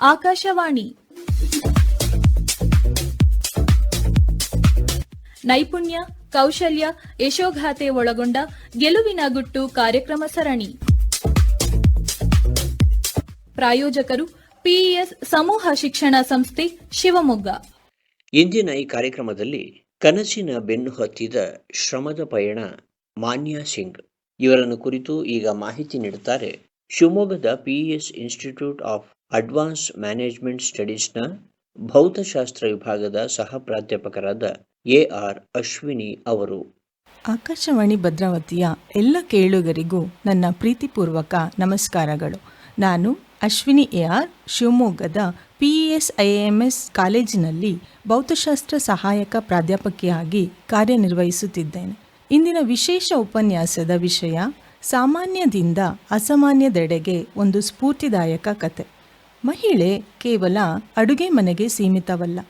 ಆಕಾಶವಾಣಿ. ನೈಪುಣ್ಯ, ಕೌಶಲ್ಯ, ಯಶೋಗಾಥೆ ಒಳಗೊಂಡ ಗೆಲುವಿನ ಗುಟ್ಟು ಕಾರ್ಯಕ್ರಮ ಸರಣಿ. ಪ್ರಾಯೋಜಕರು ಪಿಇಎಸ್ ಸಮೂಹ ಶಿಕ್ಷಣ ಸಂಸ್ಥೆ ಶಿವಮೊಗ್ಗ. ಇಂದಿನ ಈ ಕಾರ್ಯಕ್ರಮದಲ್ಲಿ ಕನಸಿನ ಬೆನ್ನು ಹತ್ತಿದ ಶ್ರಮದ ಪಯಣ ಮಾನ್ಯ ಸಿಂಗ್. ಇವರನ್ನು ಕುರಿತು ಈಗ ಮಾಹಿತಿ ನೀಡುತ್ತಾರೆ ಶಿವಮೊಗ್ಗದ PES institute of advance management ಸ್ಟಡೀಸ್ನ ಭೌತಶಾಸ್ತ್ರ ವಿಭಾಗದ ಸಹ ಪ್ರಾಧ್ಯಾಪಕರಾದ ಎ ಆರ್ ಅಶ್ವಿನಿ ಅವರು. ಆಕಾಶವಾಣಿ ಭದ್ರಾವತಿಯ ಎಲ್ಲ ಕೇಳುಗರಿಗೂ ನನ್ನ ಪ್ರೀತಿಪೂರ್ವಕ ನಮಸ್ಕಾರಗಳು. ನಾನು ಅಶ್ವಿನಿ ಎ ಆರ್ ಶಿವಮೊಗ್ಗದ P S I M S ಕಾಲೇಜಿನಲ್ಲಿ ಭೌತಶಾಸ್ತ್ರ ಸಹಾಯಕ ಪ್ರಾಧ್ಯಾಪಕಿಯಾಗಿ ಕಾರ್ಯನಿರ್ವಹಿಸುತ್ತಿದ್ದೇನೆ. ಇಂದಿನ ವಿಶೇಷ ಉಪನ್ಯಾಸದ ವಿಷಯ ಸಾಮಾನ್ಯದಿಂದ ಅಸಾಮಾನ್ಯದೆಡೆಗೆ ಒಂದು ಸ್ಫೂರ್ತಿದಾಯಕ ಕತೆ. ಮಹಿಳೆ ಕೇವಲ ಅಡುಗೆ ಮನೆಗೆ ಸೀಮಿತವಲ್ಲ.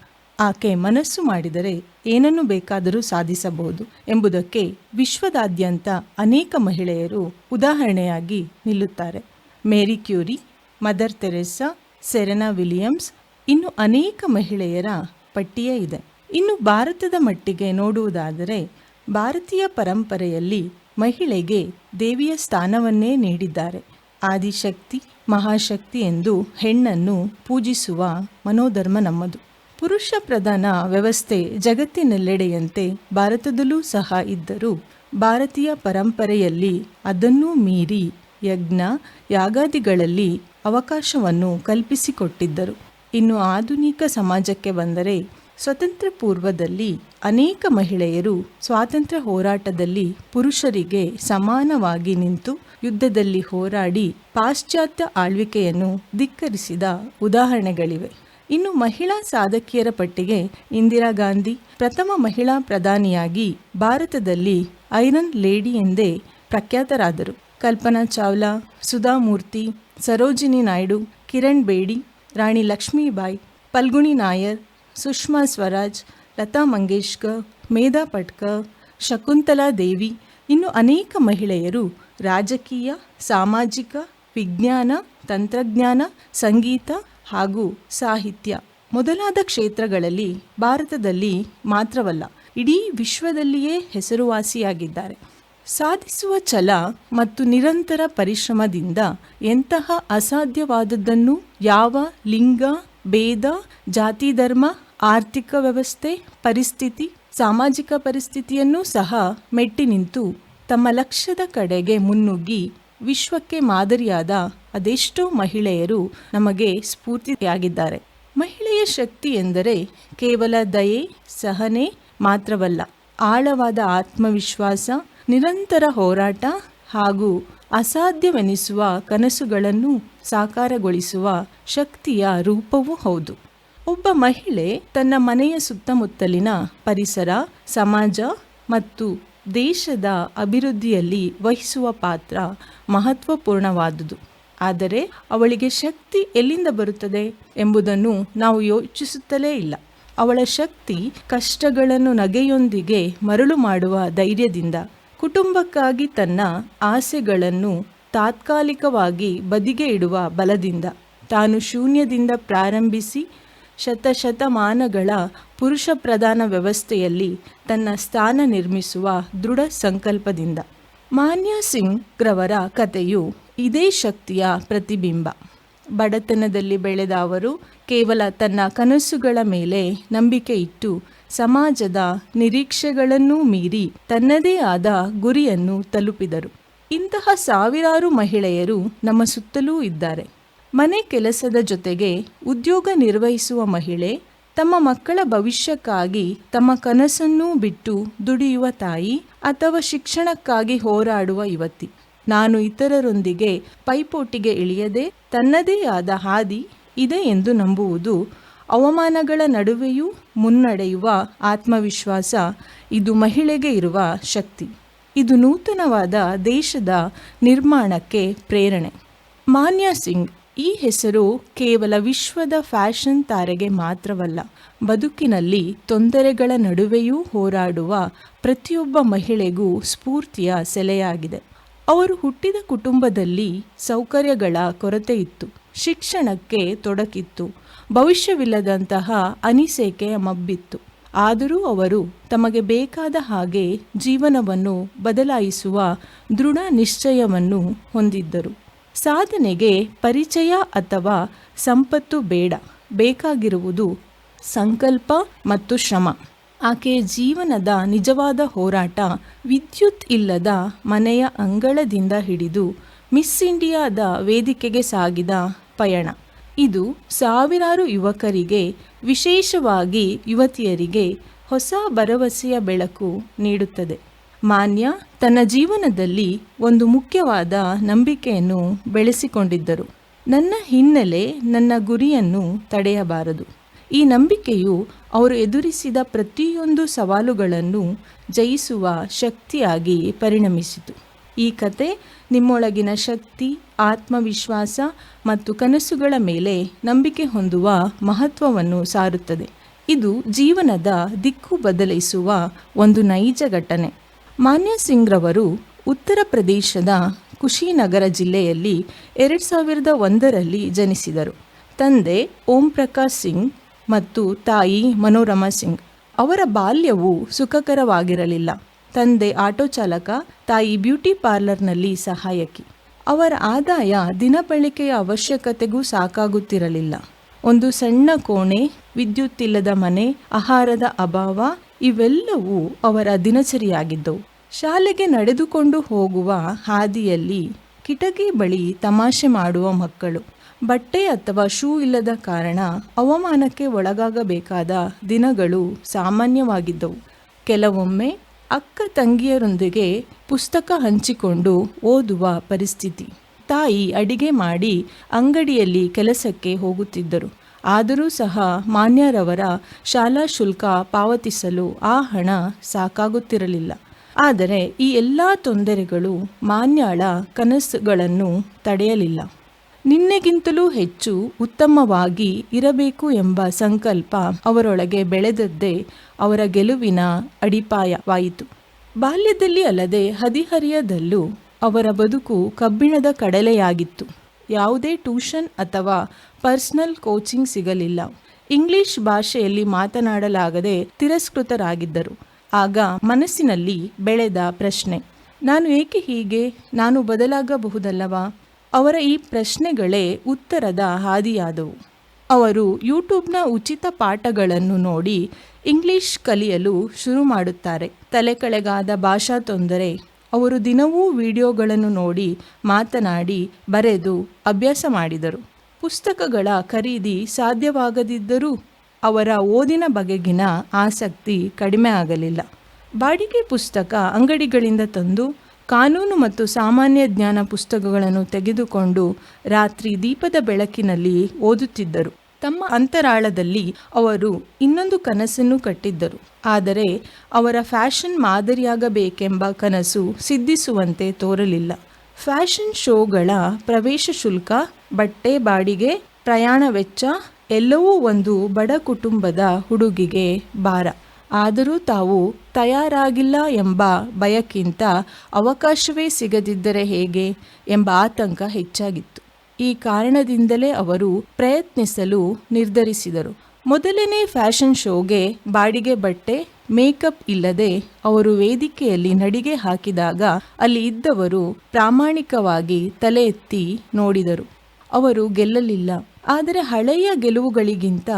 ಆಕೆ ಮನಸ್ಸು ಮಾಡಿದರೆ ಏನನ್ನು ಬೇಕಾದರೂ ಸಾಧಿಸಬಹುದು ಎಂಬುದಕ್ಕೆ ವಿಶ್ವದಾದ್ಯಂತ ಅನೇಕ ಮಹಿಳೆಯರು ಉದಾಹರಣೆಯಾಗಿ ನಿಲ್ಲುತ್ತಾರೆ. Marie Curie, Mother Teresa, Serena Williams ಇನ್ನು ಅನೇಕ ಮಹಿಳೆಯರ ಪಟ್ಟಿಯೇ ಇದೆ. ಇನ್ನು ಭಾರತದ ಮಟ್ಟಿಗೆ ನೋಡುವುದಾದರೆ ಭಾರತೀಯ ಪರಂಪರೆಯಲ್ಲಿ ಮಹಿಳೆಗೆ ದೇವಿಯ ಸ್ಥಾನವನ್ನೇ ನೀಡಿದ್ದಾರೆ. ಆದಿಶಕ್ತಿ ಮಹಾಶಕ್ತಿ ಎಂದು ಹೆಣ್ಣನ್ನು ಪೂಜಿಸುವ ಮನೋಧರ್ಮ ನಮ್ಮದು. ಪುರುಷ ಪ್ರಧಾನ ವ್ಯವಸ್ಥೆ ಜಗತ್ತಿನೆಲ್ಲೆಡೆಯಂತೆ ಭಾರತದಲ್ಲೂ ಸಹ ಇದ್ದರೂ ಭಾರತೀಯ ಪರಂಪರೆಯಲ್ಲಿ ಅದನ್ನೂ ಮೀರಿ ಯಜ್ಞ, ಯಾಗಾದಿಗಳಲ್ಲಿ ಅವಕಾಶವನ್ನು ಕಲ್ಪಿಸಿಕೊಟ್ಟಿದ್ದರು. ಇನ್ನು ಆಧುನಿಕ ಸಮಾಜಕ್ಕೆ ಬಂದರೆ ಸ್ವತಂತ್ರ ಪೂರ್ವದಲ್ಲಿ ಅನೇಕ ಮಹಿಳೆಯರು ಸ್ವಾತಂತ್ರ್ಯ ಹೋರಾಟದಲ್ಲಿ ಪುರುಷರಿಗೆ ಸಮಾನವಾಗಿ ನಿಂತು ಯುದ್ಧದಲ್ಲಿ ಹೋರಾಡಿ ಪಾಶ್ಚಾತ್ಯ ಆಳ್ವಿಕೆಯನ್ನು ಧಿಕ್ಕರಿಸಿದ ಉದಾಹರಣೆಗಳಿವೆ. ಇನ್ನು ಮಹಿಳಾ ಸಾಧಕಿಯರ ಪಟ್ಟಿಗೆ ಇಂದಿರಾ ಗಾಂಧಿ, ಪ್ರಥಮ ಮಹಿಳಾ ಪ್ರಧಾನಿಯಾಗಿ ಭಾರತದಲ್ಲಿ ಐರನ್ ಲೇಡಿ ಎಂದೇ ಪ್ರಖ್ಯಾತರಾದರು. ಕಲ್ಪನಾ ಚಾವ್ಲಾ ಸುಧಾಮೂರ್ತಿ ಸರೋಜಿನಿ ನಾಯ್ಡು, ಕಿರಣ್ ಬೇಡಿ, ರಾಣಿ ಲಕ್ಷ್ಮೀಬಾಯಿ ಪಲ್ಗುಣಿ ನಾಯರ್, ಸುಷ್ಮಾ ಸ್ವರಾಜ್, ಲತಾ ಮಂಗೇಶ್ಕರ್, ಮೇಧಾ ಪಟ್ಕರ್, ಶಕುಂತಲಾ ದೇವಿ ಇನ್ನು ಅನೇಕ ಮಹಿಳೆಯರು ರಾಜಕೀಯ, ಸಾಮಾಜಿಕ, ವಿಜ್ಞಾನ, ತಂತ್ರಜ್ಞಾನ, ಸಂಗೀತ ಹಾಗೂ ಸಾಹಿತ್ಯ ಮೊದಲಾದ ಕ್ಷೇತ್ರಗಳಲ್ಲಿ ಭಾರತದಲ್ಲಿ ಮಾತ್ರವಲ್ಲ, ಇಡೀ ವಿಶ್ವದಲ್ಲಿಯೇ ಹೆಸರುವಾಸಿಯಾಗಿದ್ದಾರೆ. ಸಾಧಿಸುವ ಛಲ ಮತ್ತು ನಿರಂತರ ಪರಿಶ್ರಮದಿಂದ ಎಂತಹ ಅಸಾಧ್ಯವಾದದ್ದನ್ನು ಯಾವ ಲಿಂಗ, ಭೇದ, ಜಾತಿ, ಧರ್ಮ, ಆರ್ಥಿಕ ವ್ಯವಸ್ಥೆ, ಪರಿಸ್ಥಿತಿ, ಸಾಮಾಜಿಕ ಪರಿಸ್ಥಿತಿಯನ್ನು ಸಹ ಮೆಟ್ಟಿ ನಿಂತು ತಮ್ಮ ಲಕ್ಷ್ಯದ ಕಡೆಗೆ ಮುನ್ನುಗ್ಗಿ ವಿಶ್ವಕ್ಕೆ ಮಾದರಿಯಾದ ಅದೆಷ್ಟೋ ಮಹಿಳೆಯರು ನಮಗೆ ಸ್ಫೂರ್ತಿಯಾಗಿದ್ದಾರೆ. ಮಹಿಳೆಯ ಶಕ್ತಿ ಎಂದರೆ ಕೇವಲ ದಯೆ, ಸಹನೆ ಮಾತ್ರವಲ್ಲ, ಆಳವಾದ ಆತ್ಮವಿಶ್ವಾಸ, ನಿರಂತರ ಹೋರಾಟ ಹಾಗೂ ಅಸಾಧ್ಯವೆನಿಸುವ ಕನಸುಗಳನ್ನು ಸಾಕಾರಗೊಳಿಸುವ ಶಕ್ತಿಯ ರೂಪವೂ ಹೌದು. ಒಬ್ಬ ಮಹಿಳೆ ತನ್ನ ಮನೆಯ ಸುತ್ತಮುತ್ತಲಿನ ಪರಿಸರ, ಸಮಾಜ ಮತ್ತು ದೇಶದ ಅಭಿವೃದ್ಧಿಯಲ್ಲಿ ವಹಿಸುವ ಪಾತ್ರ ಮಹತ್ವಪೂರ್ಣವಾದುದು. ಆದರೆ ಅವಳಿಗೆ ಶಕ್ತಿ ಎಲ್ಲಿಂದ ಬರುತ್ತದೆ ಎಂಬುದನ್ನು ನಾವು ಯೋಚಿಸುತ್ತಲೇ ಇಲ್ಲ. ಅವಳ ಶಕ್ತಿ ಕಷ್ಟಗಳನ್ನು ನಗೆಯೊಂದಿಗೆ ಮರಳು ಮಾಡುವ ಧೈರ್ಯದಿಂದ, ಕುಟುಂಬಕ್ಕಾಗಿ ತನ್ನ ಆಸೆಗಳನ್ನು ತಾತ್ಕಾಲಿಕವಾಗಿ ಬದಿಗೆ ಇಡುವ ಬಲದಿಂದ ತಾನು ಶೂನ್ಯದಿಂದ ಪ್ರಾರಂಭಿಸಿ ಶತಶತಮಾನಗಳ ಪುರುಷ ಪ್ರಧಾನ ವ್ಯವಸ್ಥೆಯಲ್ಲಿ ತನ್ನ ಸ್ಥಾನ ನಿರ್ಮಿಸುವ ದೃಢ ಸಂಕಲ್ಪದಿಂದ. ಮಾನ್ಯ ಸಿಂಗ್ ರವರ ಕಥೆಯು ಇದೇ ಶಕ್ತಿಯ ಪ್ರತಿಬಿಂಬ. ಬಡತನದಲ್ಲಿ ಬೆಳೆದ ಅವರು ಕೇವಲ ತನ್ನ ಕನಸುಗಳ ಮೇಲೆ ನಂಬಿಕೆ ಇಟ್ಟು ಸಮಾಜದ ನಿರೀಕ್ಷೆಗಳನ್ನೂ ಮೀರಿ ತನ್ನದೇ ಆದ ಗುರಿಯನ್ನು ತಲುಪಿದರು. ಇಂತಹ ಸಾವಿರಾರು ಮಹಿಳೆಯರು ನಮ್ಮ ಸುತ್ತಲೂ ಇದ್ದಾರೆ. ಮನೆ ಕೆಲಸದ ಜೊತೆಗೆ ಉದ್ಯೋಗ ನಿರ್ವಹಿಸುವ ಮಹಿಳೆ ತಮ್ಮ ಮಕ್ಕಳ ಭವಿಷ್ಯಕ್ಕಾಗಿ ತಮ್ಮ ಕನಸನ್ನೂ ಬಿಟ್ಟು ದುಡಿಯುವ ತಾಯಿ ಅಥವಾ ಶಿಕ್ಷಣಕ್ಕಾಗಿ ಹೋರಾಡುವ ಯುವತಿ. ನಾನು ಇತರರೊಂದಿಗೆ ಪೈಪೋಟಿಗೆ ಇಳಿಯದೆ ತನ್ನದೇ ಆದ ಹಾದಿ ಇದೆ ಎಂದು ನಂಬುವುದು ಅವಮಾನಗಳ ನಡುವೆಯೂ ಮುನ್ನಡೆಯುವ ಆತ್ಮವಿಶ್ವಾಸ ಇದು ಮಹಿಳೆಗೆ ಇರುವ ಶಕ್ತಿ. ಇದು ನೂತನವಾದ ದೇಶದ ನಿರ್ಮಾಣಕ್ಕೆ ಪ್ರೇರಣೆ. ಮಾನ್ಯ ಸಿಂಗ್ ಈ ಹೆಸರು ಕೇವಲ ವಿಶ್ವದ ಫ್ಯಾಷನ್ ತಾರೆಗೆ ಮಾತ್ರವಲ್ಲ, ಬದುಕಿನಲ್ಲಿ ತೊಂದರೆಗಳ ನಡುವೆಯೂ ಹೋರಾಡುವ ಪ್ರತಿಯೊಬ್ಬ ಮಹಿಳೆಗೂ ಸ್ಫೂರ್ತಿಯ ಸೆಲೆಯಾಗಿದೆ. ಅವರು ಹುಟ್ಟಿದ ಕುಟುಂಬದಲ್ಲಿ ಸೌಕರ್ಯಗಳ ಕೊರತೆ ಇತ್ತು, ಶಿಕ್ಷಣಕ್ಕೆ ತೊಡಕಿತ್ತು, ಭವಿಷ್ಯವಿಲ್ಲದಂತಹ ಅನಿಸಿಕೆ ಮಬ್ಬಿತ್ತು. ಆದರೂ ಅವರು ತಮಗೆ ಬೇಕಾದ ಹಾಗೆ ಜೀವನವನ್ನು ಬದಲಾಯಿಸುವ ದೃಢ ನಿಶ್ಚಯವನ್ನು ಹೊಂದಿದ್ದರು. ಸಾಧನೆಗೆ ಪರಿಚಯ ಅಥವಾ ಸಂಪತ್ತು ಬೇಡ, ಬೇಕಾಗಿರುವುದು ಸಂಕಲ್ಪ ಮತ್ತು ಶ್ರಮ. ಆಕೆಯ ಜೀವನದ ನಿಜವಾದ ಹೋರಾಟ, ವಿದ್ಯುತ್ ಇಲ್ಲದ ಮನೆಯ ಅಂಗಳದಿಂದ ಹಿಡಿದು ಮಿಸ್ ಇಂಡಿಯಾದ ವೇದಿಕೆಗೆ ಸಾಗಿದ ಪಯಣ. ಇದು ಸಾವಿರಾರು ಯುವಕರಿಗೆ, ವಿಶೇಷವಾಗಿ ಯುವತಿಯರಿಗೆ ಹೊಸ ಭರವಸೆಯ ಬೆಳಕು ನೀಡುತ್ತದೆ. ಮಾನ್ಯ ತನ್ನ ಜೀವನದಲ್ಲಿ ಒಂದು ಮುಖ್ಯವಾದ ನಂಬಿಕೆಯನ್ನು ಬೆಳೆಸಿಕೊಂಡಿದ್ದರು. ನನ್ನ ಹಿನ್ನೆಲೆ ನನ್ನ ಗುರಿಯನ್ನು ತಡೆಯಬಾರದು. ಈ ನಂಬಿಕೆಯು ಅವರು ಎದುರಿಸಿದ ಪ್ರತಿಯೊಂದು ಸವಾಲುಗಳನ್ನು ಜಯಿಸುವ ಶಕ್ತಿಯಾಗಿ ಪರಿಣಮಿಸಿತು. ಈ ಕತೆ ನಿಮ್ಮೊಳಗಿನ ಶಕ್ತಿ, ಆತ್ಮವಿಶ್ವಾಸ ಮತ್ತು ಕನಸುಗಳ ಮೇಲೆ ನಂಬಿಕೆ ಹೊಂದುವ ಮಹತ್ವವನ್ನು ಸಾರುತ್ತದೆ. ಇದು ಜೀವನದ ದಿಕ್ಕು ಬದಲಿಸುವ ಒಂದು ನೈಜ ಘಟನೆ. ಮಾನ್ಯ ಸಿಂಗ್ರವರು ಉತ್ತರ ಪ್ರದೇಶದ ಕುಶಿನಗರ ಜಿಲ್ಲೆಯಲ್ಲಿ ಎರಡು ಸಾವಿರದ ಒಂದರಲ್ಲಿ ಜನಿಸಿದರು. ತಂದೆ ಓಂ ಪ್ರಕಾಶ್ ಸಿಂಗ್ ಮತ್ತು ತಾಯಿ ಮನೋರಮಾ ಸಿಂಗ್. ಅವರ ಬಾಲ್ಯವು ಸುಖಕರವಾಗಿರಲಿಲ್ಲ. ತಂದೆ ಆಟೋ ಚಾಲಕ, ತಾಯಿ ಬ್ಯೂಟಿ ಪಾರ್ಲರ್ನಲ್ಲಿ ಸಹಾಯಕಿ. ಅವರ ಆದಾಯ ದಿನಬಳಕೆಯ ಅವಶ್ಯಕತೆಗೂ ಸಾಕಾಗುತ್ತಿರಲಿಲ್ಲ. ಒಂದು ಸಣ್ಣ ಕೋಣೆ, ವಿದ್ಯುತ್ ಇಲ್ಲದ ಮನೆ, ಆಹಾರದ ಅಭಾವ ಇವೆಲ್ಲವೂ ಅವರ ದಿನಚರಿಯಾಗಿದ್ದವು. ಶಾಲೆಗೆ ನಡೆದುಕೊಂಡು ಹೋಗುವ ಹಾದಿಯಲ್ಲಿ ಕಿಟಕಿ ಬಳಿ ತಮಾಷೆ ಮಾಡುವ ಮಕ್ಕಳು. ಬಟ್ಟೆ ಅಥವಾ ಶೂ ಇಲ್ಲದ ಕಾರಣ ಅವಮಾನಕ್ಕೆ ಒಳಗಾಗಬೇಕಾದ ದಿನಗಳು ಸಾಮಾನ್ಯವಾಗಿದ್ದವು. ಕೆಲವೊಮ್ಮೆ ಅಕ್ಕ ತಂಗಿಯರೊಂದಿಗೆ ಪುಸ್ತಕ ಹಂಚಿಕೊಂಡು ಓದುವ ಪರಿಸ್ಥಿತಿ. ತಾಯಿ ಅಡಿಗೆ ಮಾಡಿ ಅಂಗಡಿಯಲ್ಲಿ ಕೆಲಸಕ್ಕೆ ಹೋಗುತ್ತಿದ್ದರು. ಆದರೂ ಸಹ ಮಾನ್ಯರವರ ಶಾಲಾ ಶುಲ್ಕ ಪಾವತಿಸಲು ಆ ಹಣ ಸಾಕಾಗುತ್ತಿರಲಿಲ್ಲ. ಆದರೆ ಈ ಎಲ್ಲ ತೊಂದರೆಗಳು ಮಾನ್ಯಾಳ ಕನಸುಗಳನ್ನು ತಡೆಯಲಿಲ್ಲ. ನಿನ್ನೆಗಿಂತಲೂ ಹೆಚ್ಚು ಉತ್ತಮವಾಗಿ ಇರಬೇಕು ಎಂಬ ಸಂಕಲ್ಪ ಅವರೊಳಗೆ ಬೆಳೆದದ್ದೇ ಅವರ ಗೆಲುವಿನ ಅಡಿಪಾಯವಾಯಿತು. ಬಾಲ್ಯದಲ್ಲಿ ಅಲ್ಲದೆ ಹದಿಹರಿಯದಲ್ಲೂ ಅವರ ಬದುಕು ಕಬ್ಬಿಣದ ಕಡಲೆಯಾಗಿತ್ತು. ಯಾವುದೇ ಟ್ಯೂಷನ್ ಅಥವಾ ಪರ್ಸನಲ್ ಕೋಚಿಂಗ್ ಸಿಗಲಿಲ್ಲ. ಇಂಗ್ಲಿಷ್ ಭಾಷೆಯಲ್ಲಿ ಮಾತನಾಡಲಾಗದೆ ತಿರಸ್ಕೃತರಾಗಿದ್ದರು. ಆಗ ಮನಸ್ಸಿನಲ್ಲಿ ಬೆಳೆದ ಪ್ರಶ್ನೆ, ನಾನು ಏಕೆ ಹೀಗೆ? ನಾನು ಬದಲಾಗಬಹುದಲ್ಲವಾ? ಅವರ ಈ ಪ್ರಶ್ನೆಗಳೇ ಉತ್ತರದ ಹಾದಿಯಾದವು. ಅವರು ಯೂಟ್ಯೂಬ್ನ ಉಚಿತ ಪಾಠಗಳನ್ನು ನೋಡಿ ಇಂಗ್ಲಿಷ್ ಕಲಿಯಲು ಶುರು ಮಾಡುತ್ತಾರೆ. ತಲೆ ಕೆಳಗಾದ ಭಾಷಾ ತೊಂದರೆ, ಅವರು ದಿನವೂ ವಿಡಿಯೋಗಳನ್ನು ನೋಡಿ ಮಾತನಾಡಿ ಬರೆದು ಅಭ್ಯಾಸ ಮಾಡಿದರು. ಪುಸ್ತಕಗಳ ಖರೀದಿ ಸಾಧ್ಯವಾಗದಿದ್ದರೂ ಅವರ ಓದಿನ ಬಗೆಗಿನ ಆಸಕ್ತಿ ಕಡಿಮೆ ಆಗಲಿಲ್ಲ. ಬಾಡಿಗೆ ಪುಸ್ತಕ ಅಂಗಡಿಗಳಿಂದ ತಂದು ಕಾನೂನು ಮತ್ತು ಸಾಮಾನ್ಯ ಜ್ಞಾನ ಪುಸ್ತಕಗಳನ್ನು ತೆಗೆದುಕೊಂಡು ರಾತ್ರಿ ದೀಪದ ಬೆಳಕಿನಲ್ಲಿ ಓದುತ್ತಿದ್ದರು. ತಮ್ಮ ಅಂತರಾಳದಲ್ಲಿ ಅವರು ಇನ್ನೊಂದು ಕನಸನ್ನು ಕಟ್ಟಿದ್ದರು. ಆದರೆ ಅವರ ಫ್ಯಾಷನ್ ಮಾದರಿಯಾಗಬೇಕೆಂಬ ಕನಸು ಸಿದ್ಧಿಸುವಂತೆ ತೋರಲಿಲ್ಲ. ಫ್ಯಾಷನ್ ಶೋಗಳ ಪ್ರವೇಶ ಶುಲ್ಕ, ಬಟ್ಟೆ, ಬಾಡಿಗೆ, ಪ್ರಯಾಣ ವೆಚ್ಚ ಎಲ್ಲವೂ ಒಂದು ಬಡ ಕುಟುಂಬದ ಹುಡುಗಿಗೆ ಭಾರ. ಆದರೂ ತಾವು ತಯಾರಾಗಿಲ್ಲ ಎಂಬ ಭಯಕ್ಕಿಂತ ಅವಕಾಶವೇ ಸಿಗದಿದ್ದರೆ ಹೇಗೆ ಎಂಬ ಆತಂಕ ಹೆಚ್ಚಾಗಿತ್ತು. ಈ ಕಾರಣದಿಂದಲೇ ಅವರು ಪ್ರಯತ್ನಿಸಲು ನಿರ್ಧರಿಸಿದರು. ಮೊದಲನೇ ಫ್ಯಾಷನ್ ಶೋಗೆ ಬಾಡಿಗೆ ಬಟ್ಟೆ, ಮೇಕಪ್ ಇಲ್ಲದೆ ಅವರು ವೇದಿಕೆಯಲ್ಲಿ ನಡಿಗೆ ಹಾಕಿದಾಗ ಅಲ್ಲಿ ಇದ್ದವರು ಪ್ರಾಮಾಣಿಕವಾಗಿ ತಲೆ ಎತ್ತಿ ನೋಡಿದರು. ಅವರು ಗೆಲ್ಲಲಿಲ್ಲ. ಆದರೆ ಹಳೆಯ ಗೆಲುವುಗಳಿಗಿಂತ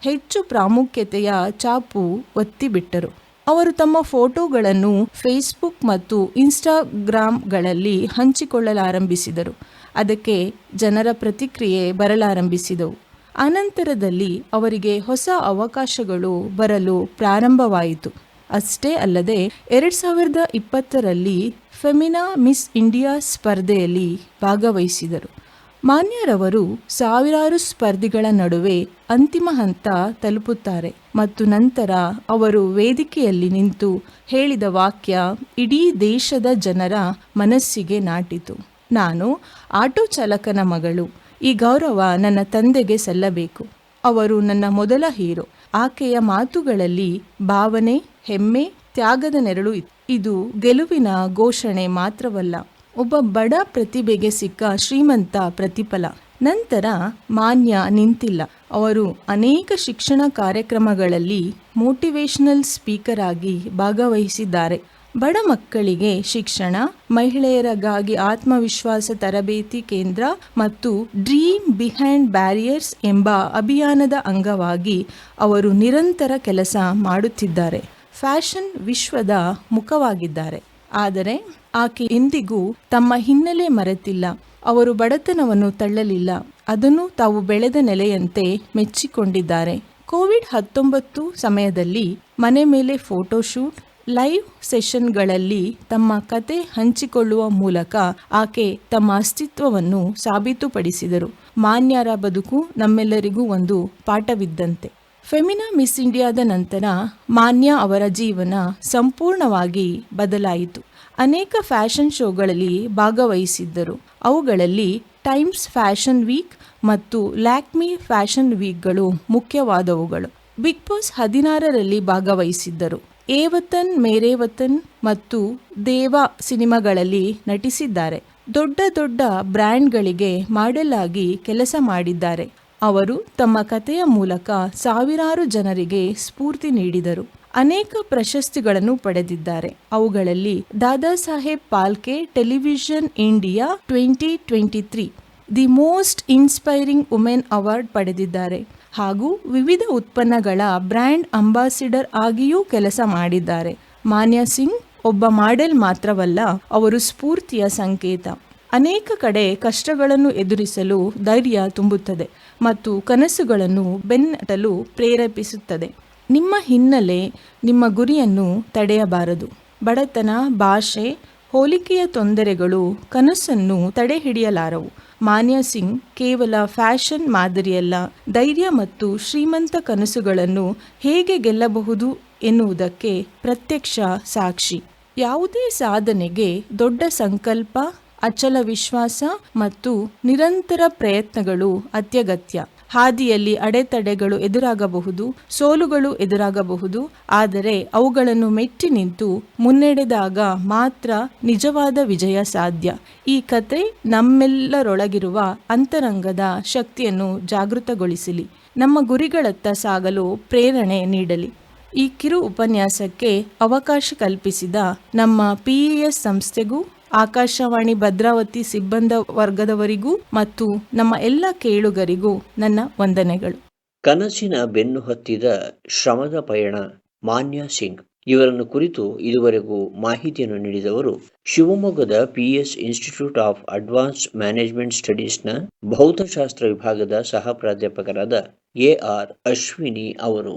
ಹೆಚ್ಚು ಪ್ರಾಮುಖ್ಯತೆಯ ಚಾಪು ಒತ್ತಿಬಿಟ್ಟರು. ಅವರು ತಮ್ಮ ಫೋಟೋಗಳನ್ನು ಫೇಸ್ಬುಕ್ ಮತ್ತು ಇನ್ಸ್ಟಾಗ್ರಾಮ್ಗಳಲ್ಲಿ ಹಂಚಿಕೊಳ್ಳಲಾರಂಭಿಸಿದರು. ಅದಕ್ಕೆ ಜನರ ಪ್ರತಿಕ್ರಿಯೆ ಬರಲಾರಂಭಿಸಿದವು. ಅನಂತರದಲ್ಲಿ ಅವರಿಗೆ ಹೊಸ ಅವಕಾಶಗಳು ಬರಲು ಪ್ರಾರಂಭವಾಯಿತು. ಅಷ್ಟೇ ಅಲ್ಲದೆ, ಎರಡು ಸಾವಿರದ ಇಪ್ಪತ್ತರಲ್ಲಿ ಫೆಮಿನಾ ಮಿಸ್ ಇಂಡಿಯಾ ಸ್ಪರ್ಧೆಯಲ್ಲಿ ಭಾಗವಹಿಸಿದರು. ಮಾನ್ಯರವರು ಸಾವಿರಾರು ಸ್ಪರ್ಧಿಗಳ ನಡುವೆ ಅಂತಿಮ ಹಂತ ತಲುಪುತ್ತಾರೆ ಮತ್ತು ನಂತರ ಅವರು ವೇದಿಕೆಯಲ್ಲಿ ನಿಂತು ಹೇಳಿದ ವಾಕ್ಯ ಇಡೀ ದೇಶದ ಜನರ ಮನಸ್ಸಿಗೆ ನಾಟಿತು. ನಾನು ಆಟೋ ಚಾಲಕನ ಮಗಳು. ಈ ಗೌರವ ನನ್ನ ತಂದೆಗೆ ಸಲ್ಲಬೇಕು. ಅವರು ನನ್ನ ಮೊದಲ ಹೀರೋ. ಆಕೆಯ ಮಾತುಗಳಲ್ಲಿ ಭಾವನೆ, ಹೆಮ್ಮೆ, ತ್ಯಾಗದ ನೆರಳು ಇದು ಗೆಲುವಿನ ಘೋಷಣೆ ಮಾತ್ರವಲ್ಲ. ಒಬ್ಬ ಬಡ ಪ್ರತಿಭೆಗೆ ಸಿಕ್ಕ ಶ್ರೀಮಂತ ಪ್ರತಿಫಲ. ನಂತರ ಮಾನ್ಯ ನಿಂತಿಲ್ಲ. ಅವರು ಅನೇಕ ಶಿಕ್ಷಣ ಕಾರ್ಯಕ್ರಮಗಳಲ್ಲಿ ಮೋಟಿವೇಶನಲ್ ಸ್ಪೀಕರ್ ಆಗಿ ಭಾಗವಹಿಸಿದ್ದಾರೆ. ಬಡ ಮಕ್ಕಳಿಗೆ ಶಿಕ್ಷಣ, ಮಹಿಳೆಯರಿಗಾಗಿ ಆತ್ಮವಿಶ್ವಾಸ ತರಬೇತಿ ಕೇಂದ್ರ ಮತ್ತು ಡ್ರೀಮ್ ಬಿಹೈಂಡ್ ಬ್ಯಾರಿಯರ್ಸ್ ಎಂಬ ಅಭಿಯಾನದ ಅಂಗವಾಗಿ ಅವರು ನಿರಂತರ ಕೆಲಸ ಮಾಡುತ್ತಿದ್ದಾರೆ. ಫ್ಯಾಷನ್ ವಿಶ್ವದ ಮುಖವಾಗಿದ್ದಾರೆ. ಆದರೆ ಆಕೆ ಎಂದಿಗೂ ತಮ್ಮ ಹಿನ್ನೆಲೆ ಮರೆತಿಲ್ಲ. ಅವರು ಬಡತನವನ್ನು ತಳ್ಳಲಿಲ್ಲ. ಅದನ್ನು ತಾವು ಬೆಳೆದ ನೆಲೆಯಂತೆ ಮೆಚ್ಚಿಕೊಂಡಿದ್ದಾರೆ. ಕೋವಿಡ್ ಹತ್ತೊಂಬತ್ತು ಸಮಯದಲ್ಲಿ ಮನೆ ಮೇಲೆ ಫೋಟೋಶೂಟ್ ಲೈವ್ ಸೆಷನ್ಗಳಲ್ಲಿ ತಮ್ಮ ಕತೆ ಹಂಚಿಕೊಳ್ಳುವ ಮೂಲಕ ಆಕೆ ತಮ್ಮ ಅಸ್ತಿತ್ವವನ್ನು ಸಾಬೀತುಪಡಿಸಿದರು. ಮಾನ್ಯರ ಬದುಕು ನಮ್ಮೆಲ್ಲರಿಗೂ ಒಂದು ಪಾಠವಿದ್ದಂತೆ. ಫೆಮಿನಾ ಮಿಸ್ ಇಂಡಿಯಾದ ನಂತರ ಮಾನ್ಯ ಅವರ ಜೀವನ ಸಂಪೂರ್ಣವಾಗಿ ಬದಲಾಯಿತು. ಅನೇಕ ಫ್ಯಾಷನ್ ಶೋಗಳಲ್ಲಿ ಭಾಗವಹಿಸಿದ್ದರು. ಅವುಗಳಲ್ಲಿ ಟೈಮ್ಸ್ ಫ್ಯಾಷನ್ ವೀಕ್ ಮತ್ತು ಲ್ಯಾಕ್ಮಿ ಫ್ಯಾಷನ್ ವೀಕ್ಗಳು ಮುಖ್ಯವಾದವುಗಳು. ಬಿಗ್ ಬಾಸ್ ಹದಿನಾರರಲ್ಲಿ ಭಾಗವಹಿಸಿದ್ದರು. ಏವತನ್, ಮೇರೇವತನ್ ಮತ್ತು ದೇವ ಸಿನಿಮಾಗಳಲ್ಲಿ ನಟಿಸಿದ್ದಾರೆ. ದೊಡ್ಡ ದೊಡ್ಡ ಬ್ರ್ಯಾಂಡ್ಗಳಿಗೆ ಮಾಡೆಲ್ ಆಗಿ ಕೆಲಸ ಮಾಡಿದ್ದಾರೆ. ಅವರು ತಮ್ಮ ಕಥೆಯ ಮೂಲಕ ಸಾವಿರಾರು ಜನರಿಗೆ ಸ್ಫೂರ್ತಿ ನೀಡಿದರು. ಅನೇಕ ಪ್ರಶಸ್ತಿಗಳನ್ನು ಪಡೆದಿದ್ದಾರೆ. ಅವುಗಳಲ್ಲಿ Dada Saheb Phalke, television India twenty twenty three, the most inspiring women award ಪಡೆದಿದ್ದಾರೆ. ಹಾಗೂ ವಿವಿಧ ಉತ್ಪನ್ನಗಳ ಬ್ರ್ಯಾಂಡ್ ಅಂಬಾಸಿಡರ್ ಆಗಿಯೂ ಕೆಲಸ ಮಾಡಿದ್ದಾರೆ. ಮಾನ್ಯ ಸಿಂಗ್, ಒಬ್ಬ ಮಾಡೆಲ್ ಮಾತ್ರವಲ್ಲ, ಅವರು ಸ್ಫೂರ್ತಿಯ ಸಂಕೇತ. ಅನೇಕ ಕಡೆ ಕಷ್ಟಗಳನ್ನು ಎದುರಿಸಲು ಧೈರ್ಯ ತುಂಬುತ್ತದೆ ಮತ್ತು ಕನಸುಗಳನ್ನು ಬೆನ್ನಟ್ಟಲು ಪ್ರೇರೇಪಿಸುತ್ತದೆ. ನಿಮ್ಮ ಹಿನ್ನೆಲೆ ನಿಮ್ಮ ಗುರಿಯನ್ನು ತಡೆಯಬಾರದು. ಬಡತನ, ಭಾಷೆ, ಹೋಲಿಕೆಯ ತೊಂದರೆಗಳು, ಕನಸನ್ನು ತಡೆಹಿಡಿಯಲಾರವು. ಮಾನ್ಯ ಸಿಂಗ್, ಕೇವಲ ಫ್ಯಾಷನ್ ಮಾದರಿಯಲ್ಲ, ಧೈರ್ಯ ಮತ್ತು ಶ್ರೀಮಂತ ಕನಸುಗಳನ್ನು ಹೇಗೆ ಗೆಲ್ಲಬಹುದು ಎನ್ನುವುದಕ್ಕೆ ಪ್ರತ್ಯಕ್ಷ ಸಾಕ್ಷಿ. ಯಾವುದೇ ಸಾಧನೆಗೆ ದೊಡ್ಡ ಸಂಕಲ್ಪ, ಅಚಲ ವಿಶ್ವಾಸ ಮತ್ತು ನಿರಂತರ ಪ್ರಯತ್ನಗಳು ಅತ್ಯಗತ್ಯ. ಹಾದಿಯಲ್ಲಿ ಅಡೆತಡೆಗಳು ಎದುರಾಗಬಹುದು, ಸೋಲುಗಳು ಎದುರಾಗಬಹುದು, ಆದರೆ ಅವುಗಳನ್ನು ಮೆಟ್ಟಿ ನಿಂತು ಮುನ್ನಡೆದಾಗ ಮಾತ್ರ ನಿಜವಾದ ವಿಜಯ ಸಾಧ್ಯ. ಈ ಕತೆ ನಮ್ಮೆಲ್ಲರೊಳಗಿರುವ ಅಂತರಂಗದ ಶಕ್ತಿಯನ್ನು ಜಾಗೃತಗೊಳಿಸಲಿ. ನಮ್ಮ ಗುರಿಗಳತ್ತ ಸಾಗಲು ಪ್ರೇರಣೆ ನೀಡಲಿ. ಈ ಕಿರು ಉಪನ್ಯಾಸಕ್ಕೆ ಅವಕಾಶ ಕಲ್ಪಿಸಿದ ನಮ್ಮ ಪಿಇಎಸ್ ಸಂಸ್ಥೆಗೂ ಆಕಾಶವಾಣಿ, ಭದ್ರಾವತಿ ಸಿಬ್ಬಂದ ವರ್ಗದವರಿಗೂ ಮತ್ತು ನಮ್ಮ ಎಲ್ಲ ಕೇಳುಗರಿಗೂ ನನ್ನ ವಂದನೆಗಳು. ಕನಸಿನ ಬೆನ್ನು ಹತ್ತಿದ ಶ್ರಮದ ಪಯಣ ಮಾನ್ಯ ಸಿಂಗ್. ಇವರನ್ನು ಕುರಿತು ಇದುವರೆಗೂ ಮಾಹಿತಿಯನ್ನು ನೀಡಿದವರು ಶಿವಮೊಗ್ಗದ PS institute of advance management ಸ್ಟಡೀಸ್ನ ಭೌತಶಾಸ್ತ್ರ ವಿಭಾಗದ ಸಹ ಪ್ರಾಧ್ಯಾಪಕರಾದ ಎ ಆರ್ ಅಶ್ವಿನಿ ಅವರು.